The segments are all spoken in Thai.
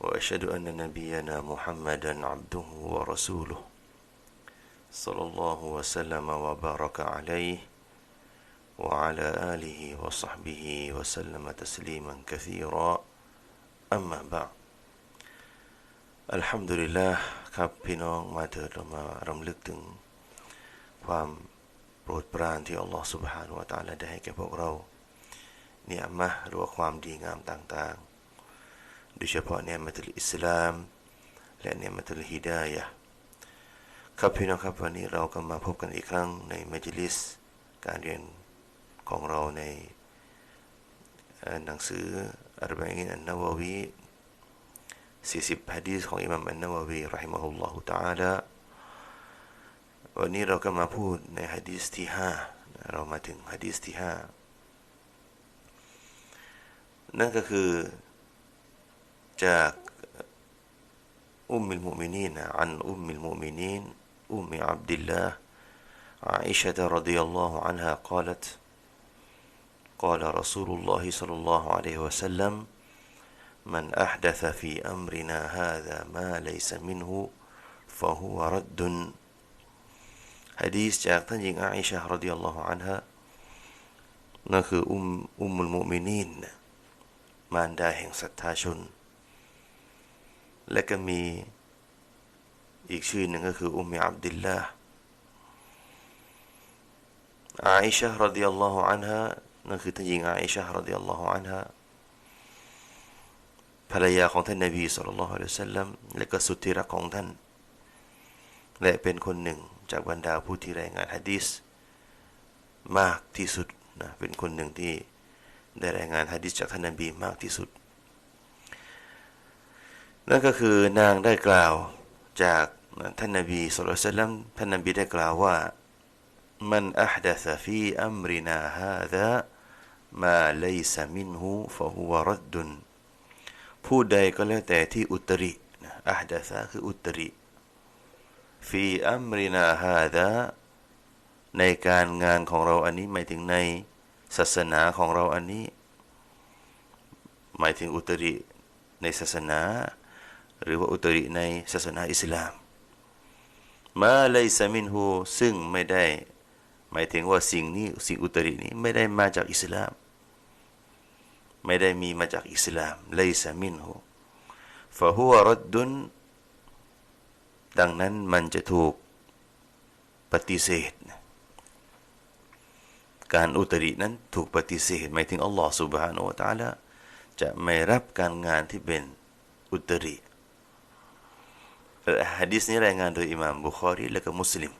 واشهد ان نبينا محمدا عبده ورسوله صلى الله وسلم وبارك عليه وعلى اله وصحبه وسلم تسليما كثيرا اما بعد الحمد لله ครับพี่น้องมาเถิดเรามารำลึกถึงความโปรดปรานที่อัลลอฮฺ سبحانه และ تعالى ได้ให้แก่พวกเราเนี่ยมะหรือว่าความดีงามต่างๆ โดยเฉพาะเนี่ยมัตุลอิสลาม และเนี่ยมัตุลฮิดายะครับพี่น้องครับวันนี้เราก็มาพบกันอีกครั้งในมัจลิส การเรียนของเราในหนังสืออัลบาอินอันนาววี40ฮะดีษของอิหม่ามอันนาววีรหิมะฮุลลอฮุตะอาลาวันนี้เราก็มาพูดในฮะดีษที่ 5 เรามาถึงฮะดีษที่ 5 นั่นก็คือ จากอุมมิลมุมินีนอันอุมมิลมุมินีนอุมมิอับดิลลาห์ عائشة رضي الله عنها قالت قال رسول الله صلى الله عليه وسلم من أحدث في أمرنا هذا ما ليس منه فهو رد ฮะดีษจากท่านหญิงอาอิชะรดิยัลลอฮุอันฮะนั่นคืออุมอุมมุลมุมินีนมารดาแห่งศรัทธาชน และก็มีอีกชื่อหนึ่งก็คืออุมมอับดิลลาห์อาอิชะรดิยัลลอฮุอันฮะนั่นคือท่านหญิงอาอิชะรดิยัลลอฮุอันฮะภรรยาของท่านนบีสุลต่านละฮ์อัลลอฮฺสัลลัมและก็สุดที่รักของท่าน และเป็นคนหนึ่งจากบรรดาผู้ที่รายงานฮะดีษมากที่สุดนะเป็นคนหนึ่งที่ได้รายงานฮะดีษจากท่านนบีมากที่สุด นั่นก็คือนางได้กล่าวจากท่านนบีสุลต่านท่านนบีได้กล่าวว่ามันอัพดัษฟีอัมรินาฮาดะมาเลสมินหูฟะฮุวรดดุนผู้ใดก็แล้วแต่ที่อุตริอัพดัษคืออุตริฟีอัมรินาฮาดะในการงานของเราอันนี้หมายถึงในศาสนาของเราอันนี้ หมายถึงอุตริในศาสนา หรือว่าอุตริในศาสนาอิสลามมาเลยสมินหูซึ่งไม่ได้ หมายถึงว่าสิ่งนี้สิ่งอุตรินี้ไม่ได้มาจากอิสลาม ไม่ได้มีมาจากอิสลามเลยสมินหูฟะฮุวรัดดุนดังนั้นมันจะถูกปฏิเสธ การอุตรินั้นถูกปฏิเสธหมายถึงอัลลอฮ์ سبحانه และ تعالى จะไม่รับการงานที่เป็นอุตริ ฮะดีษนี้รายงานโดยอิหม่ามบุคอรีและก็มุสลิม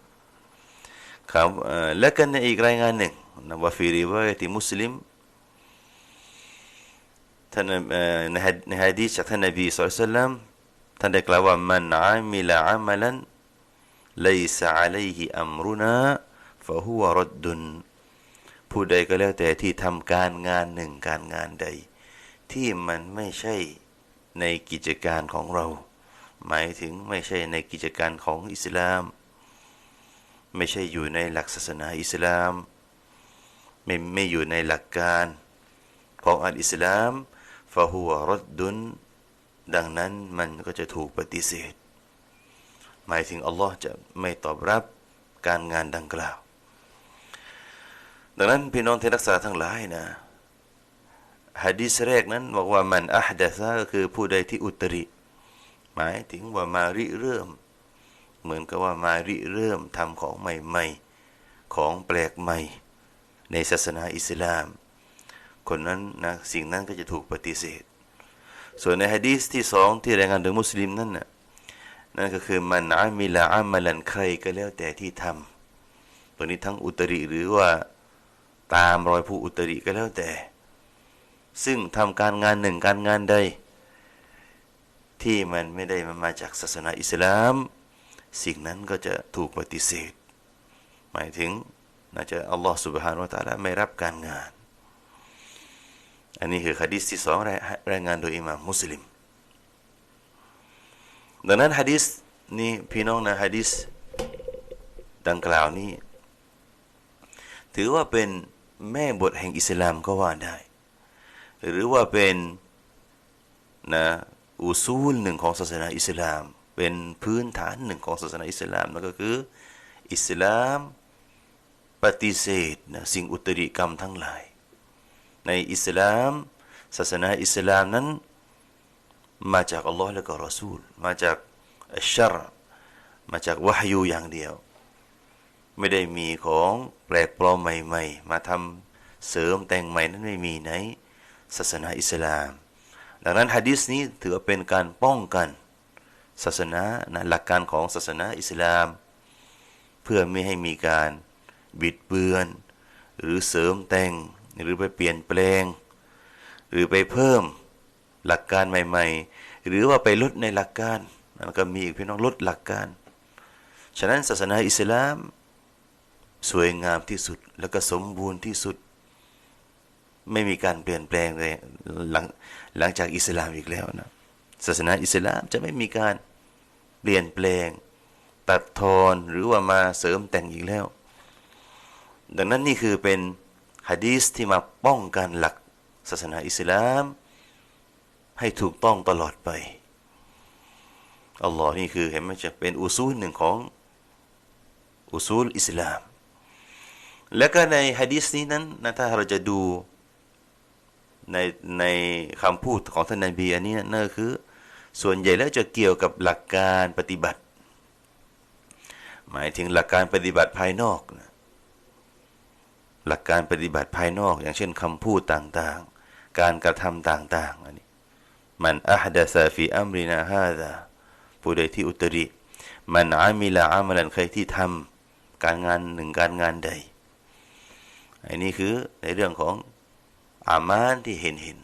ครับและกันในอีกรายงานหนึ่งนะว่าฟีริวายที่มุสลิมท่านในฮะดีษจากท่านนบีสุลต่านท่านได้กล่าวว่ามันอามิลอามัลัน ليس عليه أمرنا فهو رد ผู้ใดก็แล้วแต่ที่ทำการงานหนึ่งการงานใด ที่มันไม่ใช่ในกิจการของเรา หมายถึงไม่ใช่ในกิจการของอิสลาม ไม่ใช่อยู่ในหลักศาสนาอิสลาม ไม่ไม่อยู่ในหลักการของอัลอิสลามฟะฮัวรดดุนดังนั้นมันก็จะถูกปฏิเสธ หมายถึงอัลลอฮ์จะไม่ตอบรับการงานดังกล่าว ดังนั้นพี่น้องที่รักษาทั้งหลายนะฮะดีษแรกนั้นบอกว่ามันอัฮดะซะก็คือผู้ใดที่อุตริ หมายถึงว่ามาริเริ่ม เหมือนกับว่ามาริเริ่มทำของใหม่ๆ ของแปลกใหม่ ในศาสนาอิสลาม คนนั้นนะสิ่งนั้นก็จะถูกปฏิเสธ ส่วนในฮะดีษที่สองที่รายงานโดยมุสลิมนั่นน่ะนั่นก็คือมันอามิลาอามัลันใครก็แล้วแต่ที่ทำตัวนี้ทั้งอุตริหรือว่าตามรอยผู้อุตริก็แล้วแต่ ซึ่งทำการงานหนึ่งการงานใด ที่มันไม่ได้มาจากศาสนาอิสลาม สิ่งนั้นก็จะถูกปฏิเสธ หมายถึงน่าจะอัลลอฮฺสุบฮานวะตาละไม่รับการงาน อันนี้คือฮะดิษที่สองรายงานโดยอิหม่ามมุสลิม ดังนั้นฮะดิษนี้พี่น้องนะฮะดิษดังกล่าวนี้ ถือว่าเป็นแม่บทแห่งอิสลามก็ว่าได้ หรือว่าเป็นนะ อุซูลหนึ่งของศาสนาอิสลาม เป็นพื้นฐานหนึ่งของศาสนาอิสลามนั่นก็คือ อิสลามปฏิเสธนะสิ่งอุตริกรรมทั้งหลาย ในอิสลาม ศาสนาอิสลามนั้น มาจากอัลลอฮ์และก็รอซูล มาจากอัชชรมาจากวะฮยูอย่างเดียว ไม่ได้มีของแปลกปลอมใหม่ ๆ มาทำเสริมแต่งใหม่นั้นไม่มีในศาสนาอิสลาม ดังนั้นฮะดิษนี้ถือเป็นการป้องกันศาสนานะหลักการของศาสนาอิสลาม เพื่อไม่ให้มีการบิดเบือน หรือเสริมแต่งหรือไปเปลี่ยนแปลง หรือไปเพิ่มหลักการใหม่ ๆ หรือว่าไปลดในหลักการนั่นก็มีอีกพี่น้องลดหลักการ ฉะนั้นศาสนาอิสลาม สวยงามที่สุดแล้วก็สมบูรณ์ที่สุด ไม่มีการเปลี่ยนแปลงเลยหลังหลังจากอิสลามอีกแล้วนะศาสนาอิสลามจะไม่มีการเปลี่ยนแปลง ตัดทอนหรือว่ามาเสริมแต่งอีกแล้ว ดังนั้นนี่คือเป็นฮะดีสที่มาป้องกันหลักศาสนาอิสลาม ให้ถูกต้องตลอดไปอัลลอฮ์นี่คือเห็นไหมจะเป็นอุซูลหนึ่งของอุซูลอิสลาม และก็ในฮะดีสนี้นั้นนะถ้าเราจะดู ในในคำพูดของท่านนาบีอันนี้นั่นคือ ส่วนใหญ่แล้วจะเกี่ยวกับหลักการปฏิบัติ หมายถึงหลักการปฏิบัติภายนอกนะหลักการปฏิบัติภายนอก อย่างเช่นคำพูดต่างๆ การกระทำต่างๆอันนี้มันอัฮดะซาฟีอัมรินาฮาดาผู้ใดที่อุตริมันอามิลาอามัลันใครที่ทำการงานหนึ่งการงานใดอันนี้คือในเรื่องของ อามานที่เห็นเห็น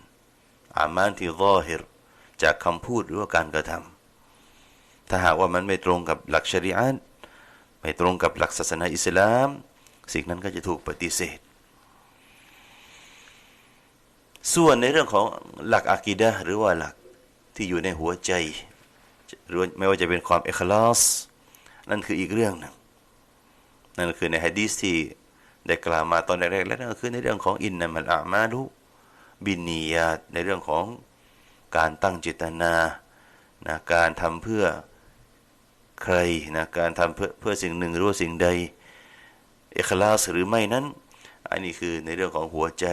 อามานที่รอฮิรจากคำพูดหรือว่าการกระทำถ้าหากว่ามันไม่ตรงกับหลักชริอะห์ไม่ตรงกับหลักศาสนาอิสลาม สิ่งนั้นก็จะถูกปฏิเสธ ส่วนในเรื่องของหลักอากีดะหรือว่าหลักที่อยู่ในหัวใจหรือไม่ว่าจะเป็นความเอกลาสนั่นคืออีกเรื่องหนึ่งนั่นคือในฮะดีสที่ ได้กล่าวมาตอนแรกๆแล้วนั่นก็คือในเรื่องของอินนามัลอามาลุบินียาในเรื่องของการตั้งเจตนานะการทำเพื่อใครนะการทำเพื่อเพื่อสิ่งหนึ่งหรือสิ่งใดเอกลาสหรือไม่นั้น อันนี้คือในเรื่องของหัวใจ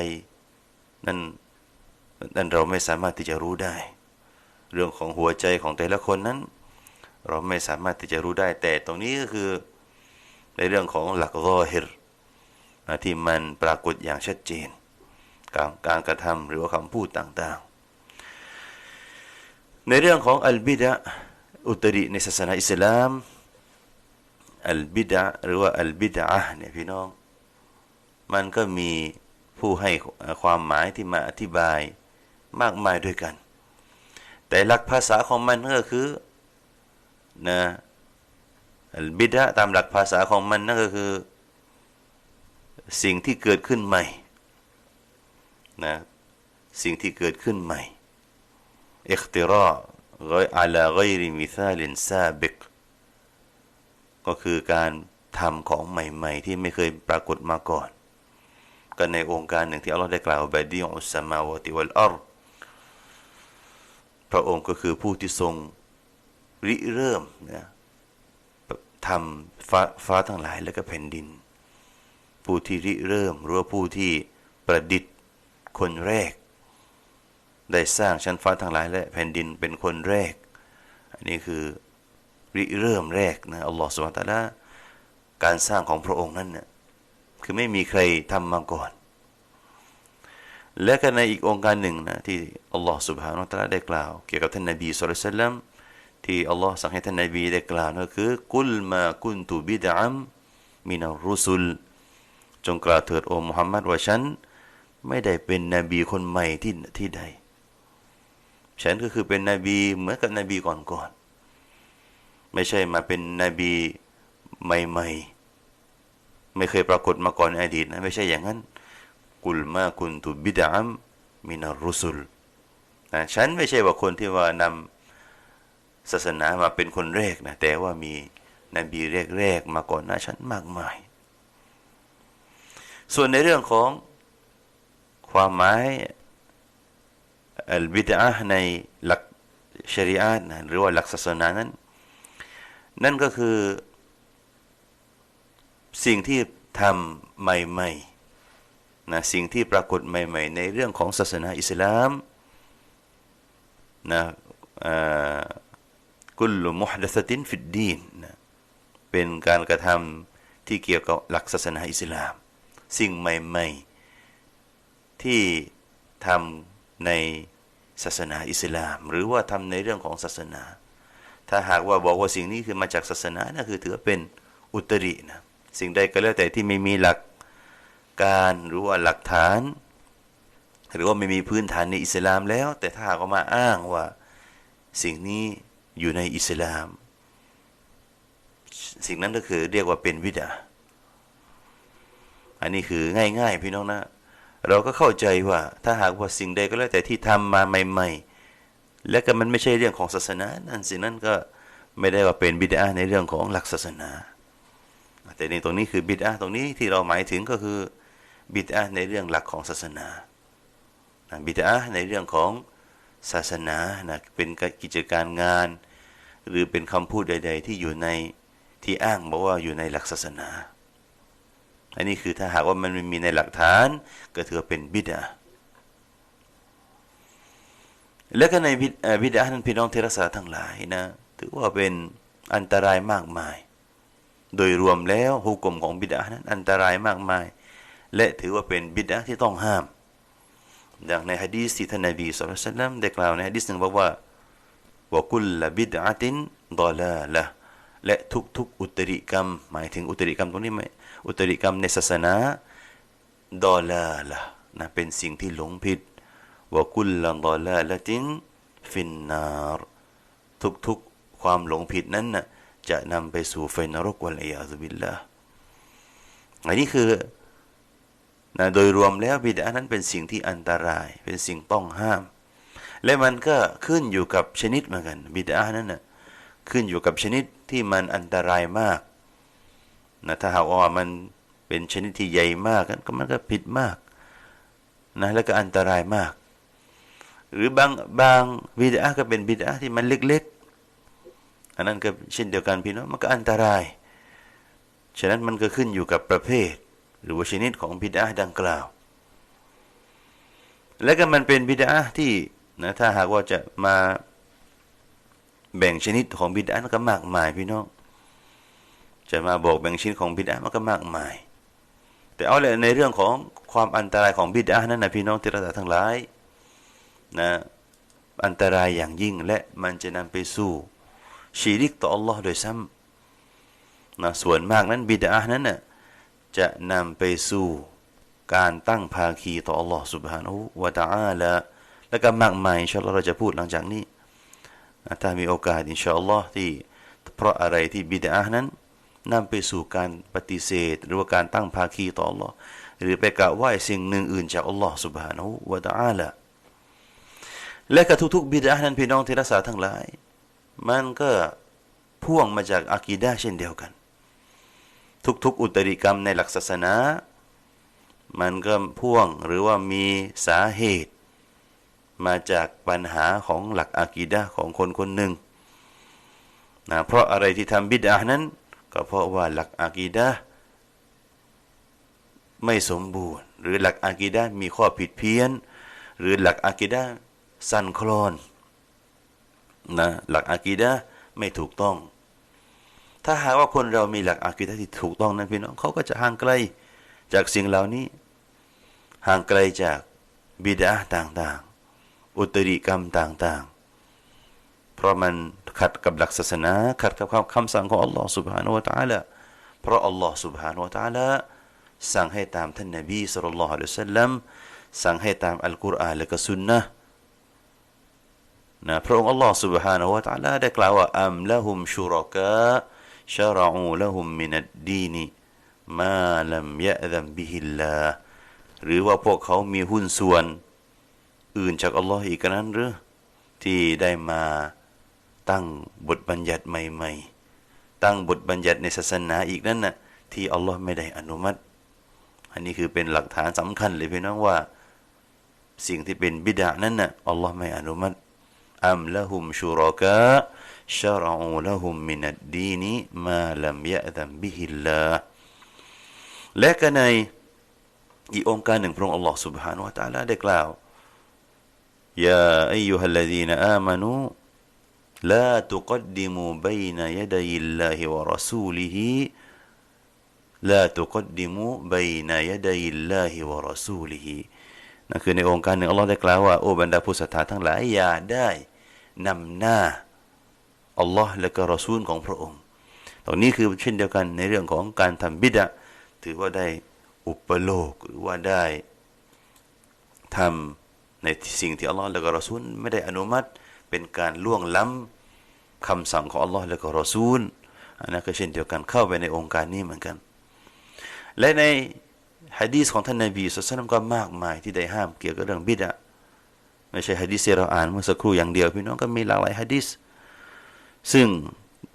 นั่นนั่นเราไม่สามารถที่จะรู้ได้ เรื่องของหัวใจของแต่ละคนนั้น เราไม่สามารถที่จะรู้ได้แต่ตรงนี้ก็คือในเรื่องของหลักรอฮิร ที่มันปรากฏอย่างชัดเจน การการกระทำหรือว่าคำพูดต่างๆ ในเรื่องของอัลบิดะอุตริในศาสนาอิสลามอัลบิดะหรือว่าอัลบิดะเนี่ยพี่น้อง มันก็มีผู้ให้ความหมายที่มาอธิบายมากมายด้วยกัน แต่หลักภาษาของมันก็คือนะบิดาตามหลักภาษาของมันนั่นก็คือ สิ่งที่เกิดขึ้นใหม่นะสิ่งที่เกิดขึ้นใหม่อิคติรออัลาไกริมิซาลินซาบิกก็คือการทำของใหม่ ๆ ที่ไม่เคยปรากฏมาก่อน ก็ในองค์การหนึ่งที่อัลลอฮ์ได้กล่าวบาดีอุสมาวะติวัลอัรพระองค์ก็คือผู้ที่ทรงริเริ่มนะทำฟ้าฟ้าทั้งหลายและก็แผ่นดิน ผู้ที่ริเริ่มหรือวผู้ที่ประดิษฐ์คนแรก ได้สร้างชั้นฟ้าทั้งหลายและแผ่นดินเป็นคนแรก อันนี้คือริเริ่มแรกนะอัลลอฮฺสุบตาละการสร้างของพระองค์นั้นเนี่ยคือไม่มีใครทำมาก่อน และก็ในอีกองค์การหนึ่งนะที่อัลลอฮฺสุบฮานาตะได้กล่าว เกี่ยวกับท่านนบีสุลลลัมที่อัลลอฮ์สั่งให้ท่านนบีได้กล่าวนั่นคือกุลมากุนตุบิดะมมินารุสุล จงกล่าวเถิดโอมุฮัมมัดว่าฉันไม่ได้เป็นนบีคนใหม่ที่ที่ใด ฉันก็คือเป็นนบีเหมือนกับนบีก่อนๆ ไม่ใช่มาเป็นนบีใหม่ๆ ไม่เคยปรากฏมาก่อนในอดีตนะไม่ใช่อย่างนั้น กุลมากุนตุบิดาม มินารุสุลนะฉันไม่ใช่ว่าคนที่ว่านำศาสนามาเป็นคนแรกนะแต่ว่ามีนบีแรกๆมาก่อนหน้าฉันมากมาย ส่วนในเรื่องของความหมายอัลบิดอะในหลักชริอะนะหรือว่าหลักศาสนานั้น นั่นก็คือ สิ่งที่ทำใหม่ๆนะสิ่งที่ปรากฏใหม่ ๆ ในเรื่องของศาสนาอิสลามนะกุลมุฮดัสตินฟิดดีนนะเป็นการกระทำที่เกี่ยวกับหลักศาสนาอิสลาม สิ่งใหม่ ๆ ที่ทำในศาสนาอิสลาม หรือว่าทำในเรื่องของศาสนา ถ้าหากว่าบอกว่าสิ่งนี้คือมาจากศาสนานั่นคือถือเป็นอุตรินะสิ่งใดก็แล้วแต่ที่ไม่มีหลักการหรือว่าหลักฐาน หรือว่าไม่มีพื้นฐานในอิสลามแล้ว แต่ถ้าหากมาอ้างว่าสิ่งนี้อยู่ในอิสลาม สิ่งนั้นก็คือเรียกว่าเป็นวิดา อันนี้คือง่ายๆ พี่น้องนะ เราก็เข้าใจว่าถ้าหากว่าสิ่งใดก็แล้วแต่ที่ทำมาใหม่ ๆ และก็มันไม่ใช่เรื่องของศาสนา นั่นสินั้นก็ไม่ได้ว่าเป็นบิดาในเรื่องของหลักศาสนา แต่ในตรงนี้คือบิดาตรงนี้ที่เราหมายถึงก็คือบิดาในเรื่องหลักของศาสนาบิดาในเรื่องของศาสนานะเป็นกิจการงาน หรือเป็นคำพูดใด ๆ ที่อยู่ในที่อ้างบอกว่าอยู่ในหลักศาสนา อันนี้คือถ้าหากว่ามันไม่มีในหลักฐาน ก็ถือเป็นบิดาและก็ในบิดานั้นพี่น้องเทรสาทั้งหลายนะ ถือว่าเป็นอันตรายมากมาย โดยรวมแล้วหุกกลมของบิดานั้นอันตรายมากมาย และถือว่าเป็นบิดาที่ต้องห้ามดังในฮะดีษที่ท่านนบีสุลต่านได้กล่าวในฮะดีษหนึ่งบอกว่าว่ากุลละบิดาตินดอลาละและทุกๆอุตริกรรม หมายถึงอุตริกรรมตรงนี้ไหม อุตริกรรมในศาสนาดอลาละนะเป็นสิ่งที่หลงผิดว่ากุลละดอลาละตินฟินนารทุกๆความหลงผิดนั้นนะจะนำไปสู่ไฟนรกวัลอยาซุบิลละอันนี้คือนะโดยรวมแล้วบิดานั้นเป็นสิ่งที่อันตราย เป็นสิ่งต้องห้าม และมันก็ขึ้นอยู่กับชนิดเหมือนกันบิดานั้นน่ะขึ้นอยู่กับชนิดที่มันอันตรายมาก นะถ้าหากว่ามันเป็นชนิดที่ใหญ่มากก็มันก็ผิดมากนะแล้วก็อันตรายมาก หรือบางบางบิดาก็เป็นบิดาที่มันเล็กๆ อันนั้นก็เช่นเดียวกันพี่น้องมันก็อันตราย ฉะนั้นมันก็ขึ้นอยู่กับประเภท หรือว่าชนิดของบิดาดังกล่าว และก็มันเป็นบิดาที่นะถ้าหากว่าจะมาแบ่งชนิดของบิดาก็มากมายพี่น้อง จะมาบอกแบ่งชิ้นของบิดามันก็มากมาย แต่เอาเลยในเรื่องของความอันตรายของบิดานั้นนะพี่น้องที่รักทั้งหลายนะอันตรายอย่างยิ่งและมันจะนำไปสู่ชีริกต่ออัลลอฮ์โดยซ้ำนะส่วนมากนั้นบิดานั้นนะ่ะจะนำไปสู่การตั้งภาคีต่ออัลลอฮ์สุบฮานุวะตะอาละและก็มากมายอินชาอัลลอฮ์เราจะพูดหลังจากนี้ถ้ามีโอกาสอินชาอัลลอฮ์ที่เพราะอะไรที่บิดานั้น นำไปสู่การปฏิเสธ หรือว่าการตั้งภาคีต่อ Allah หรือไปกล่าวไหว้สิ่งหนึ่งอื่นจาก Allah سبحانه และ تعالى และกับทุกๆบิดานั้นพี่น้องที่รักษาทั้งหลาย มันก็พ่วงมาจากอากีดาเช่นเดียวกัน ทุกๆอุตริกรรมในหลักศาสนา มันก็พ่วงหรือว่ามีสาเหตุ มาจากปัญหาของหลักอากีดาของคนคนหนึ่งนะเพราะอะไรที่ทำบิดานั้น ก็เพราะว่าหลักอากีดะไม่สมบูรณ์ หรือหลักอากีดะมีข้อผิดเพี้ยน หรือหลักอากีดะสั้นคลอนนะหลักอากีดะไม่ถูกต้อง ถ้าหากว่าคนเรามีหลักอากีดะที่ถูกต้องนั้นพี่น้องเขาก็จะห่างไกลจากสิ่งเหล่านี้ ห่างไกลจากบิดาต่างๆ อุตริกรรมต่างๆ เพราะมัน ขัดกับหลักศาสนาขัดกับคำสั่งของอัลลอฮ์ سبحانه และ تعالى เพราะอัลลอฮ์ سبحانه และ تعالى สั่งให้ตามท่านนบีสุลต่านละฮ์อัลลอฮ์สั่งให้ตามอัลกุรอานและก็สุนนะ นะพระองค์อัลลอฮ์ سبحانه และ تعالى ได้กล่าวว่าอัมละหุมชุรกะชะรอูละหุมมินัดดีนมาลัมยะซัมบิฮิลลาหรือว่าพวกเขามีหุ้นส่วน อื่นจากอัลลอฮ์อีกนั้นหรือที่ได้มา ตั้งบทบัญญัติใหม่ๆ ตั้งบทบัญญัติในศาสนาอีกนั่นน่ะที่อัลลอฮ์ไม่ได้อนุมัติ อันนี้คือเป็นหลักฐานสำคัญเลยพี่น้องว่า สิ่งที่เป็นบิดานั้นน่ะอัลลอฮ์ไม่อนุมัติอัมละหุมชุรกะชะรอูละหุมมินัดดีนมาลัมยะซัมบิฮิลลาและก็ในอีกองค์การหนึ่งพระองค์ Allah سبحانه และ تعالى ได้กล่าวยาอัยยุฮัลลดีนอามานู لا تقدموا بين يدي الله ورسوله لا تقدموا بين يدي الله ورسوله นั่นคือในองค์การหนึ่งอัลลอฮ์ได้กล่าวว่าโอ้บรรดาผู้ศรัทธาทั้งหลายอย่าได้นำหน้าอัลลอฮ์และก็รอซูลของพระองค์ ตรงนี้คือเช่นเดียวกันในเรื่องของการทำบิดะถือว่าได้อุปโลกหรือว่าได้ทำในสิ่งที่อัลลอฮ์และก็รอซูลไม่ได้อนุมัติ เป็นการล่วงล้ำคำสั่งของอัลลอฮ์และก็รอซูลอันนั้นก็เช่นเดียวกันเข้าไปในองค์การนี้เหมือนกัน และในฮะดีษของท่านนบีสุลต่านก็มากมายที่ได้ห้ามเกี่ยวกับเรื่องบิดะไม่ใช่ฮะดีษที่เราอ่านเมื่อสักครู่อย่างเดียว พี่น้องก็มีหลากหลายฮะดีษซึ่ง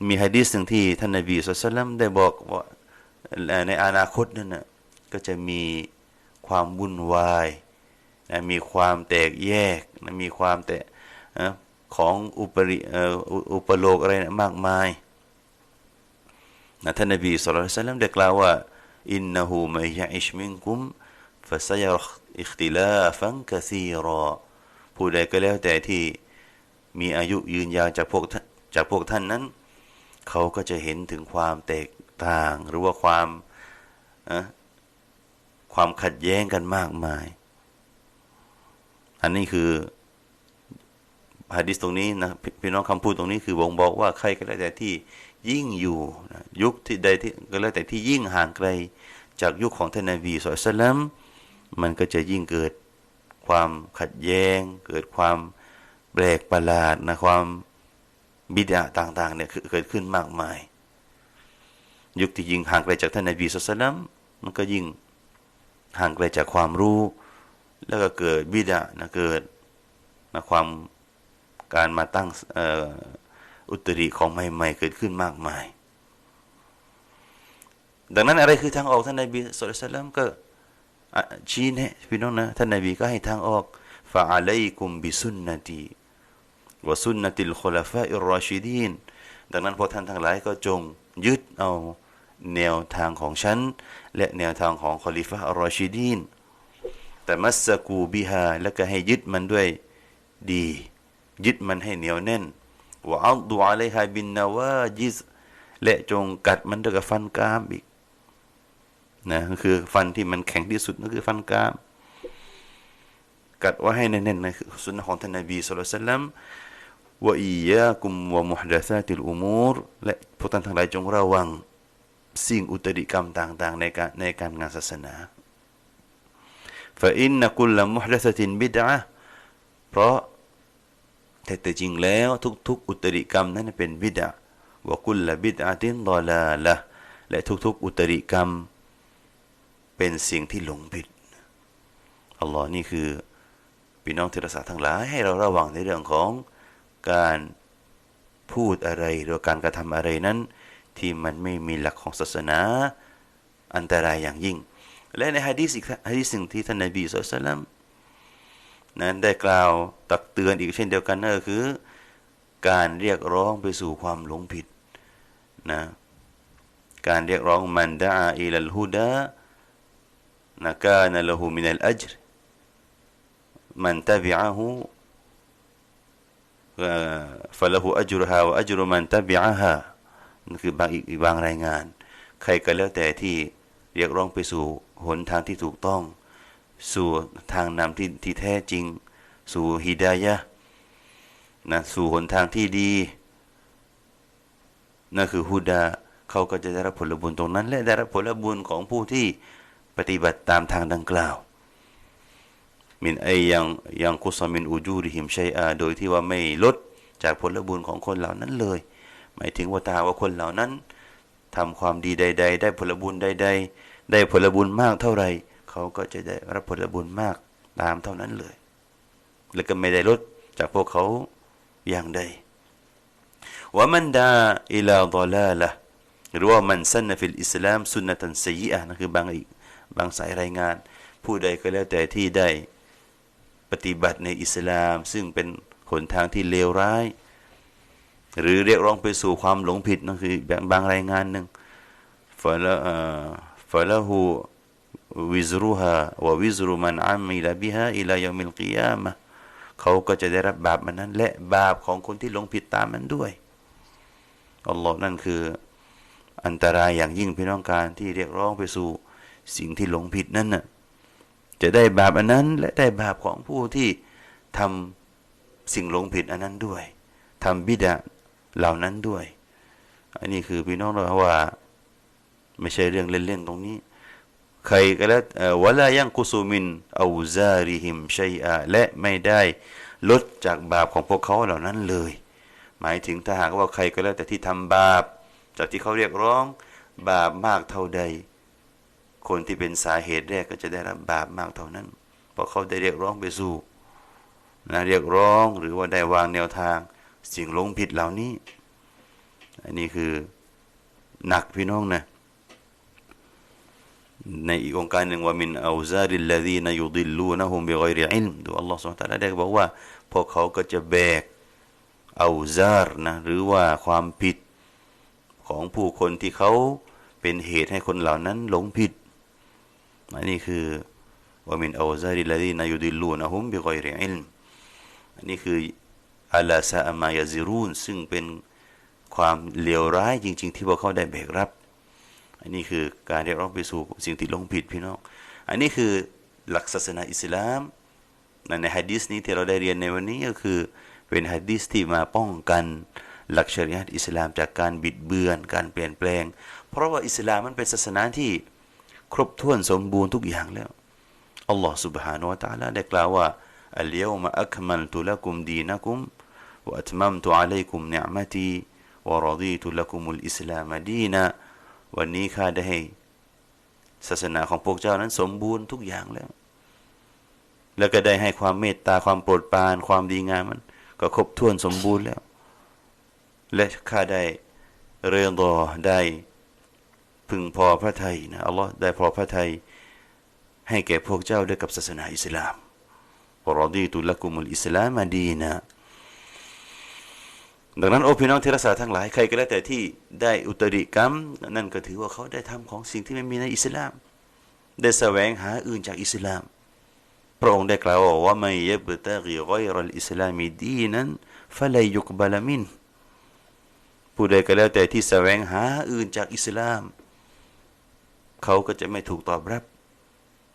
มีฮะดีษหนึ่งที่ท่านนบีสุลต่านได้บอกว่าในอนาคตนั่นนะก็จะมีความวุ่นวายนะมีความแตกแยกนะมีความแตกนะ ของอุปริอุปโลกอะไรนะมากมายนะท่านนบีสุลต่านได้กล่าวว่าอินนหูมัยะอิชมิงกุมฟะซยรอิคติลาฟังกะซีรอผู้ใดก็แล้วแต่ที่มีอายุยืนยาวจากพวกจากพวกท่านนั้น เขาก็จะเห็นถึงความแตกต่าง หรือว่าความความขัดแย้งกันมากมาย อันนี้คือ ฮะดิษตรงนี้นะพี่น้องคำพูดตรงนี้คือบ่งบอกว่าใครก็แล้วแต่ที่ยิ่งอยู่นะยุคที่ใดที่ก็แล้วแต่ที่ยิ่งห่างไกล จากยุคของท่านนบีสุลต่านมันก็จะยิ่งเกิดความขัดแย้ง เกิดความแปลกประหลาดนะความบิดาต่างๆเนี่ยเกิดขึ้นมากมาย ยุคที่ยิ่งห่างไกลจากท่านนบีสุลต่านมันก็ยิ่งห่างไกลจากความรู้ แล้วก็เกิดบิดานะเกิดนะความ การมาตั้งอุตริของใหม่ๆเกิดขึ้นมากมาย ดังนั้นอะไรคือทางออกท่านนบีสุลต่านก็ชี้แนะพี่น้องนะท่านนบีก็ให้ทางออกฟาอะลัยกุมบิสุนนตีวสุนนติลคุลฟาอิรรอชิดีนดังนั้นพอท่านทั้งหลายก็จงยึดเอาแนวทางของฉัน และแนวทางของคอลิฟะอัรรอชิดีนแต่มัสกูบิฮาแล้วก็ให้ยึดมันด้วยดี ยึดมันให้เหนียวแน่นว่าเอาลดูอาเลฮาบินนาวายิสและจงกัดมันด้วยกับฟันกรามอีกนะคือฟันที่มันแข็งที่สุดนั่นคือฟันกราม กัดว่าให้แน่นๆนะคือสุนนะของท่านนบีสุลต่านว่าอียะกุมว่ามุฮดะซาติลอุมูรและพวกท่านทั้งหลายจงระวัง สิ่งอุตริกรรมต่าง ๆ ในการในการงานศาสนาฟะอินนกุลละมุฮดะซาตินบิดะเพราะ แต่แต่จริงแล้วทุก ๆ อุตริกรรมนั้นเป็นบิดาวกุลละบิดาตินดอลาละและทุก ๆ อุตริกรรม เป็นสิ่งที่หลงผิดอัลลอฮ์นี่คือพี่น้องที่รักษาทั้งหลายให้เราระวังในเรื่องของการพูดอะไรหรือการกระทำอะไรนั้น ที่มันไม่มีหลักของศาสนาอันตรายอย่างยิ่ง และในฮะดีษอีกฮะดีษหนึ่งที่ท่านนบีสุลต่าน นั้นได้กล่าวตักเตือนอีกเช่นเดียวกันนั่นก็คือ การเรียกร้องไปสู่ความหลงผิดนะการเรียกร้องมันดาอิลัลฮุดานะกานละหูมินัลอัจรมันตบิอะฮูฟะละหูอัจรุฮาวะอัจรุมันตบิอะฮานั่นคือบางอีกบางรายงาน ใครก็แล้วแต่ที่เรียกร้องไปสู่หนทางที่ถูกต้อง สู่ทางนำที่ที่แท้จริง สู่ฮิดายะนะสู่หนทางที่ดีนั่นคือฮุดาเขาก็จะได้รับผลบุญตรงนั้น และได้รับผลบุญของผู้ที่ปฏิบัติตามทางดังกล่าว มินไอยังยังกุสมินอูจูริหิมชัยอา โดยที่ว่าไม่ลดจากผลบุญของคนเหล่านั้นเลย หมายถึงว่าถ้าว่าคนเหล่านั้นทำความดีใด ๆ ได้ผลบุญใด ๆ ได้ผลบุญมากเท่าไหร่ เขาก็จะได้รับผลบุญมากตามเท่านั้นเลย แล้วก็ไม่ได้ลดจากพวกเขาอย่างใดว่ามันดาอิลาดลาละหรือว่ามันสันนฟิลอิสลามสุนนะตันซีอะนั่นคือบางอีกบางสายรายงาน ผู้ใดก็แล้วแต่ที่ได้ปฏิบัติในอิสลาม ซึ่งเป็นหนทางที่เลวร้าย หรือเรียกร้องไปสู่ความหลงผิดนั่นคือบางรายงานหนึ่งฟะละฟะละหู วิซรุฮาวะวิซรุมันอามิลบิฮาอิลายามิลกิยามะเขาก็จะได้รับบาปมันนั้น และบาปของคนที่หลงผิดตามมันด้วยอัลลอฮ์นั่นคืออันตรายอย่างยิ่งพี่น้องการที่เรียกร้องไปสู่สิ่งที่หลงผิดนั้นน่ะจะได้บาปอันนั้น และได้บาปของผู้ที่ทำสิ่งหลงผิดอันนั้นด้วยทำบิดาเหล่านั้นด้วย อันนี้คือพี่น้องเราว่า ไม่ใช่เรื่องเล่นๆตรงนี้ ใครก็แล้ววะลายังกุสุมินอูซาริหิมชัยอาและไม่ได้ลดจากบาปของพวกเขาเหล่านั้นเลย หมายถึงถ้าหากว่าใครก็แล้วแต่ที่ทำบาป จากที่เขาเรียกร้องบาปมากเท่าใด คนที่เป็นสาเหตุแรกก็จะได้รับบาปมากเท่านั้น เพราะเขาได้เรียกร้องไปสู่นะเรียกร้องหรือว่าได้วางแนวทางสิ่งลงผิดเหล่านี้ อันนี้คือหนักพี่น้องนะ ในอีกองค์การหนึ่งว่ามินอูซาริลลาดีนยุดิลลูนะฮุมบิกรอิลมดูอัลลอฮฺสุลตานได้บอกว่า พวกเขาก็จะแบกอูซาร์นะหรือว่าความผิดของผู้คนที่เขาเป็นเหตุให้คนเหล่านั้นหลงผิดอันนี้คือว่ามินอูซาริลลาดีนยุดิลลูนะฮุมบิกรอิลมอันนี้คืออัลาซาอามายาซิรูนซึ่งเป็นความเลวร้ายจริง ๆ ที่พวกเขาได้แบกรับ อันนี้คือการเรียกร้องไปสู่สิ่งที่ลงผิดพี่น้อง อันนี้คือหลักศาสนาอิสลามในฮะดีษนี้ที่เราได้เรียนในวันนี้ก็คือเป็นฮะดีษที่มาป้องกันหลักชริยัตอิสลามจากการบิดเบือนการเปลี่ยนแปลง เพราะว่าอิสลามมันเป็นศาสนาที่ครบถ้วนสมบูรณ์ทุกอย่างแล้วอัลลอฮ์ سبحانه และ تعالى ได้กล่าวว่าอัลยามะอัคมัลตุลักุมดีนักุมวะอัตมัมตุอะลัยกุมนิอ์มะตีวะรดีตุลักุมุลอิสลามดีนะ วันนี้ข้าได้ให้ศาสนาของพวกเจ้านั้นสมบูรณ์ทุกอย่างแล้ว แล้วก็ได้ให้ความเมตตาความโปรดปรานความดีงามมัน ก็ครบถ้วนสมบูรณ์แล้ว และข้าได้เรียนรอได้พึงพอพระทัยนะอัลลอฮ์ได้พอพระทัยให้แก่พวกเจ้าด้วยกับศาสนาอิสลามรอดีตุลกุมุลอิสลามดีนะ ดังนั้นโอพี่น้องเทรสาทั้งหลายใครก็แล้วแต่ที่ได้อุตริกรรม นั่นก็ถือว่าเขาได้ทำของสิ่งที่ไม่มีในอิสลาม ได้แสวงหาอื่นจากอิสลาม พระองค์ได้กล่าวว่าไม่ยบตะกีกอยรัลอิสลามีดีนั้นฟะลยยุกบาลามินผู้ใดก็แล้วแต่ที่แสวงหาอื่นจากอิสลาม เขาก็จะไม่ถูกตอบรับ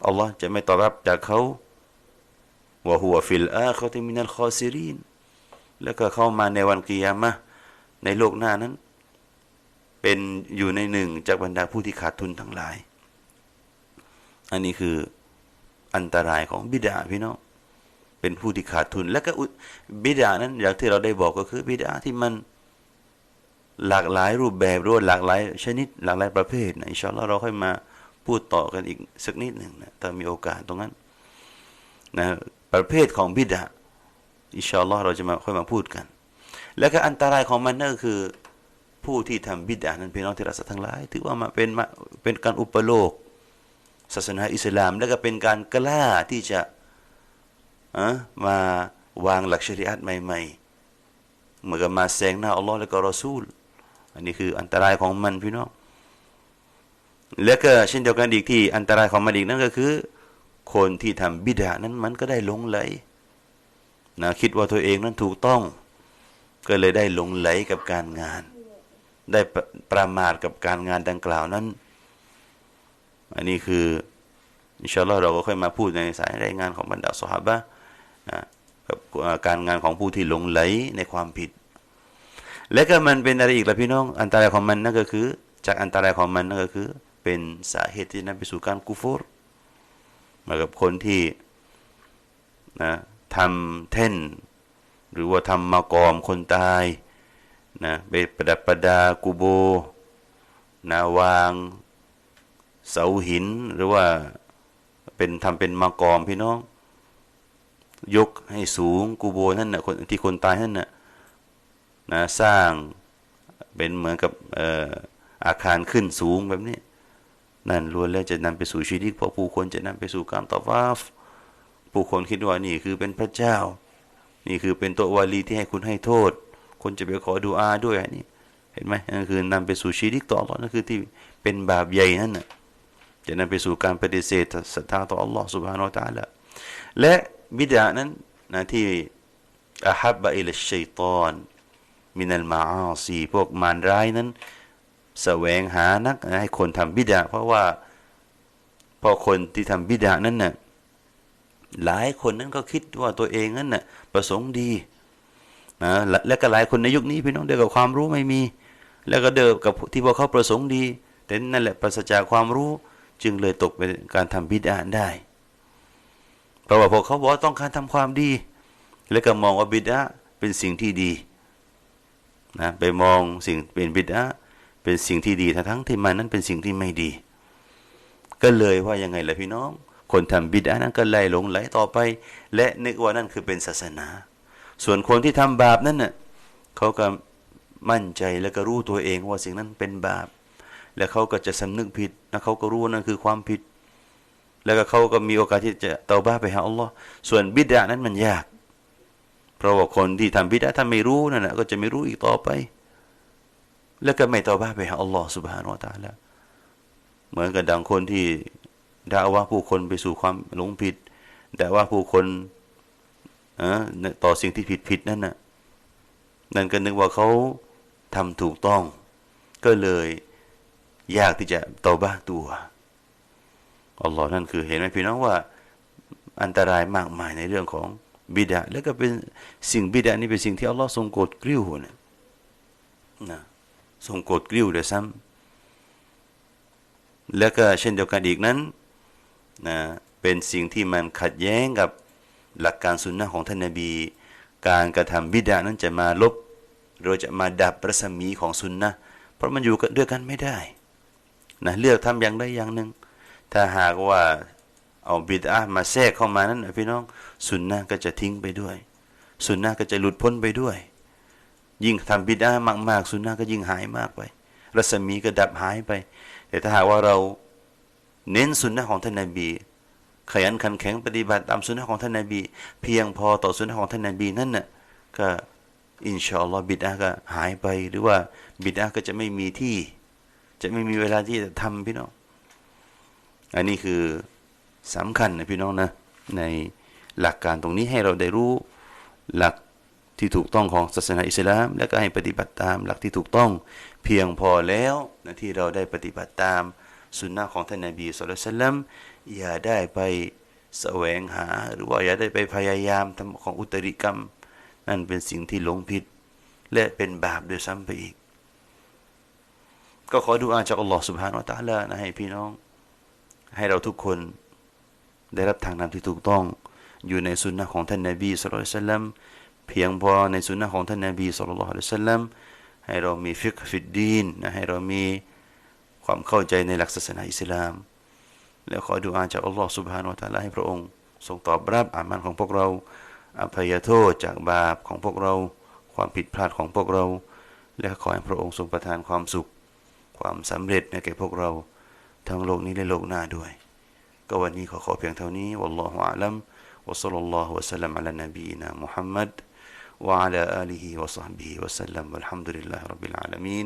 อัลลอฮ์จะไม่ตอบรับจากเขาว่าหัวฟิลอาเขาที่มินัลคอซิรีน แล้วก็เข้ามาในวันกิยามะในโลกหน้านั้น เป็นอยู่ในหนึ่งจากบรรดาผู้ที่ขาดทุนทั้งหลาย อันนี้คืออันตรายของบิดาพี่น้องเป็นผู้ที่ขาดทุน แล้วก็บิดานั้นอย่างที่เราได้บอกก็คือบิดาที่มันหลากหลายรูปแบบรวดหลากหลายชนิดหลากหลายประเภทนะอินชาอัลลอฮ์เราค่อยมาพูดต่อกันอีกสักนิดหนึ่งนะถ้ามีโอกาสตรงนั้นนะประเภทของบิดา อินชาอัลลอฮ์เราจะมาค่อยมาพูดกัน แล้วก็อันตรายของมันนั่นคือผู้ที่ทำบิดานั้นพี่น้องที่รักทั้งหลาย ถือว่ามาเป็นมาเป็นการอุปโลกศาสนาอิสลาม แล้วก็เป็นการกล้าที่จะมาวางหลักชริอัตใหม่ ๆ เหมือนกับมาแซงหน้าอัลลอฮ์และก็รอซูล อันนี้คืออันตรายของมันพี่น้อง แล้วก็เช่นเดียวกันอีกที่อันตรายของมันอีกนั่นก็คือ คนที่ทำบิดานั้นมันก็ได้หลงไหล นะคิดว่าตัวเองนั้นถูกต้อง ก็เลยได้หลงไหลกับการงาน ได้ประมาทกับการงานดังกล่าวนั้น อันนี้คืออินชาอัลลอฮ์เราก็ค่อยมาพูดในสายรายงานของบรรดาสหาบะนะกับการงานของผู้ที่หลงไหลในความผิด และก็มันเป็นอะไรอีกล่ะพี่น้อง อันตรายของมันนั่นก็คือ จากอันตรายของมันนั่นก็คือ เป็นสาเหตุที่นำไปสู่การกุฟรมากับคนที่นะ ทำเท่น หรือว่าทำมากอมคนตายนะไปประดับประดากูโบนะวางเสาหินหรือว่าเป็นทำเป็นมากอมพี่น้อง ยกให้สูงกูโบนั่นนะคนที่คนตายนั่นนะนะสร้างเป็นเหมือนกับอาคารขึ้นสูงแบบนี้ นั่นล้วนแล้วจะนำไปสู่ชีวิตเพราะผู้คนจะนำไปสู่การตอบวา ผู้คนคิดว่านี่คือเป็นพระเจ้า นี่คือเป็นตัววาลีที่ให้คุณให้โทษ คนจะไปขอดูอาด้วยนี่เห็นไหมนั่นคือนำไปสู่ชีริกต่อหลอนั่นคือที่เป็นบาปใหญ่นั่นน่ะจะนำไปสู่การปฏิเสธศรัทธาต่ออัลลอฮ์สุบฮานาอัลตะละและบิดานั้นนะที่อาฮับบะอิลชัยตอนมินัลมาอาซีพวกมารร้ายนั้นแสวงหานักให้คนทำบิดาเพราะว่าพอคนที่ทำบิดานั้นน่ะ หลายคนนั้นก็คิดว่าตัวเองนั้นน่ะประสงค์ดีนะและก็หลายคนในยุคนี้พี่น้องเดียวกับความรู้ไม่มี แล้วก็เดิมกับที่พวกเขาประสงค์ดี แต่นั่นแหละปราศจากความรู้จึงเลยตกเป็นการทำบิดาได้ เพราะว่าพวกเขาบอกต้องการทำความดี แล้วก็มองว่าบิดาเป็นสิ่งที่ดีนะไปมองสิ่งเป็นบิดาเป็นสิ่งที่ดีทั้งที่มันนั้นเป็นสิ่งที่ไม่ดี ก็เลยว่ายังไงล่ะพี่น้อง คนทำบิดานั้นก็ไหลหลงไหลต่อไป และนึกว่านั่นคือเป็นศาสนา ส่วนคนที่ทำบาปนั้นน่ะเขาก็มั่นใจแล้วก็รู้ตัวเองว่าสิ่งนั้นเป็นบาป แล้วเขาก็จะสำนึกผิดแล้วเขาก็รู้นั่นคือความผิด แล้วก็เขาก็มีโอกาสที่จะเตาบ้าไปหาอัลลอฮ์ส่วนบิดานั้นมันยาก เพราะว่าคนที่ทำบิดาถ้าไม่รู้นั่นแหะก็จะไม่รู้อีกต่อไป แล้วก็ไม่ตอบ้าไปหาอัลลอฮ์สุบฮานาอัลตาละเหมือนกับดังคนที่ ด่าว่าผู้คนไปสู่ความหลงผิดด่าว่าผู้คนต่อสิ่งที่ผิดผิดนั่นน่ะนั่นก็นึกว่าเขาทำถูกต้อง ก็เลยยากที่จะตอบ้าตัวอัลลอฮ์นั่นคือเห็นไหมพี่น้องว่า อันตรายมากมายในเรื่องของบิดาแล้วก็เป็นสิ่งบิดานี่เป็นสิ่งที่อัลลอฮ์ทรงโกรธกริ้วนะนะทรงโกรธกริ้วเดยซ้ำแล้วก็เช่นเดียวกันอีกนั้น นะเป็นสิ่งที่มันขัดแย้งกับหลักการสุนนะของท่านนบี การกระทำบิดานั้นจะมาลบหรือจะมาดับประสมีของสุนนะเพราะมันอยู่ด้วยกันไม่ได้นะเลือกทำอย่างใดอย่างหนึ่ง ถ้าหากว่าเอาบิดามาแทรกเข้ามานั้นพี่น้องสุนนะก็จะทิ้งไปด้วย สุนนะก็จะหลุดพ้นไปด้วย ยิ่งทำบิดามากๆสุนนะก็ยิ่งหายมากไป รัศมีก็ดับหายไป แต่ถ้าหากว่าเรา เน้นสุนนะของท่านนาบีขยันขันแข็งปฏิบัติตามสุนนะของท่านนาบี เพียงพอต่อสุนนะของท่านนาบีนั่นน่ะก็อินชาอัลลอฮ์บิดอาก็หายไปหรือว่าบิดอาก็จะไม่มีที่ จะไม่มีเวลาที่จะทำพี่น้อง อันนี้คือสำคัญนะพี่น้องนะ ในหลักการตรงนี้ให้เราได้รู้หลักที่ถูกต้องของศาสนาอิสลาม และก็ให้ปฏิบัติตามหลักที่ถูกต้องเพียงพอแล้วนะที่เราได้ปฏิบัติตาม สุนนะของท่านนาบีสุลต่านอย่าได้ไปแสวงหา หรือว่าอย่าได้ไปพยายามทำของอุตริกรรม นั่นเป็นสิ่งที่หลงผิด และเป็นบาปโดยซ้ำไปอีก ก็ขอดูอาจากอัลลอฮ์สุบฮานวะตาลานะให้พี่น้อง ให้เราทุกคนได้รับทางนำที่ถูกต้องอยู่ในสุนนะของท่านนาบีสุลต่านเพียงพอในสุนนะของท่านนาบีสุลต่านให้เรามีฟิกฟิดดีนนะให้เรามี ความเข้าใจในหลักศาสนาอิสลาม แล้วขอดูอาจากอัลลอฮ์ سبحانه และ تعالى ให้พระองค์ทรงตอบรับอามันของพวกเราอภัยโทษจากบาปของพวกเราความผิดพลาดของพวกเรา และขอให้พระองค์ทรงประทานความสุข ความสำเร็จในแก่พวกเราทั้งโลกนี้และโลกหน้าด้วย ก็วันนี้ขอขอเพียงเท่านี้วัลลอฮุอาลัม وصلى الله وسلم على نبينا محمد وعلى آله وصحبه وسلم والحمد لله رب العالمين